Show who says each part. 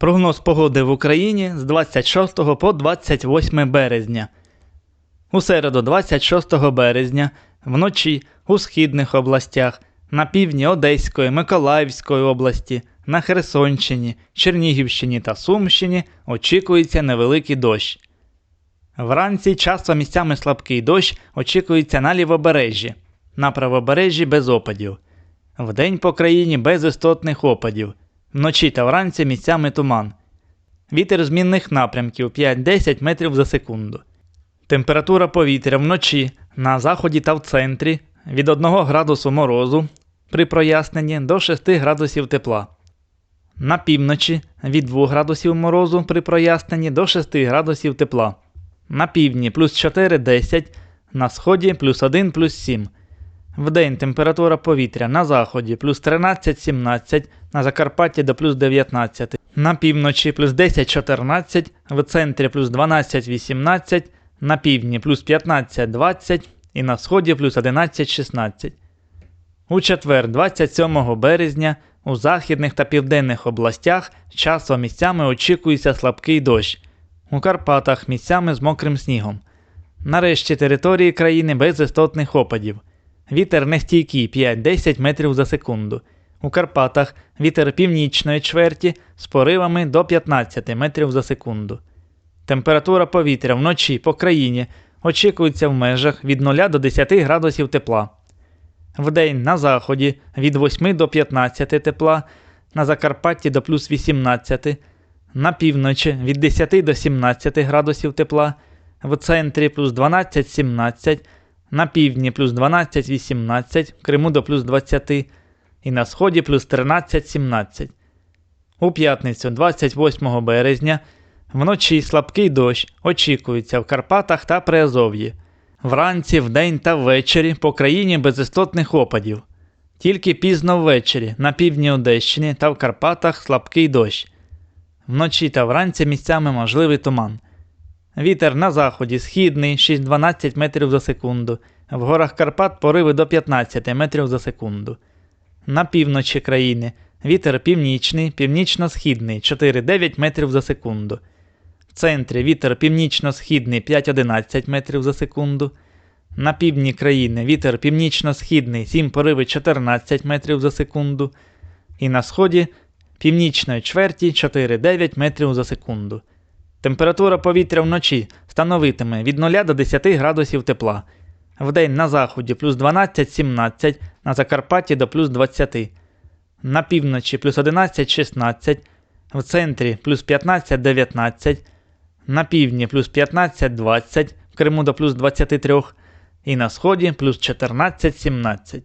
Speaker 1: Прогноз погоди в Україні з 26 по 28 березня. У середу 26 березня вночі у східних областях, на півдні Одеської, Миколаївської області, на Херсонщині, Чернігівщині та Сумщині очікується невеликий дощ. Вранці часто місцями слабкий дощ очікується на лівобережжі, на правобережжі без опадів. Вдень по країні без істотних опадів. Вночі та вранці місцями туман. Вітер змінних напрямків 5-10 метрів за секунду. Температура повітря вночі на заході та в центрі від 1 градусу морозу при проясненні до 6 градусів тепла. На півночі від 2 градусів морозу при проясненні до 6 градусів тепла. На півдні плюс 4-10, на сході плюс 1 плюс 7. Вдень температура повітря на заході плюс 13-17, на Закарпатті до плюс 19, на півночі плюс 10-14, в центрі плюс 12-18, на півдні плюс 15-20 і на сході плюс 11-16. У четвер, 27 березня, у західних та південних областях часом місцями очікується слабкий дощ. У Карпатах місцями з мокрим снігом. Нарешті території країни без істотних опадів. Вітер нестійкий 5-10 метрів за секунду. У Карпатах вітер північної чверті з поривами до 15 метрів за секунду. Температура повітря вночі по країні очікується в межах від 0 до 10 градусів тепла. Вдень на заході від 8 до 15 тепла, на Закарпатті до плюс 18, на півночі від 10 до 17 градусів тепла, в центрі плюс 12-17, на півдні плюс 12-18, в Криму до плюс 20 і на сході плюс 13-17. У п'ятницю 28 березня вночі слабкий дощ очікується в Карпатах та Приазов'ї. Вранці, вдень та ввечері по країні без істотних опадів. Тільки пізно ввечері на півдні Одещини та в Карпатах слабкий дощ. Вночі та вранці місцями можливий туман. Вітер на заході східний 6-12 метрів за секунду, в горах Карпат пориви до 15 метрів за секунду. На півночі країни вітер північний, північно-східний 4-9 метрів за секунду. В центрі вітер північно-східний 5-11 метрів за секунду. На півдні країни вітер північно-східний 7 пориви 14 метрів за секунду. І на сході північної чверті 4-9 метрів за секунду. Температура повітря вночі становитиме від 0 до 10 градусів тепла. Вдень на заході плюс 12-17, на Закарпатті до плюс 20. На півночі плюс 11-16, в центрі плюс 15-19, на півдні плюс 15-20, в Криму до плюс 23 і на сході плюс 14-17.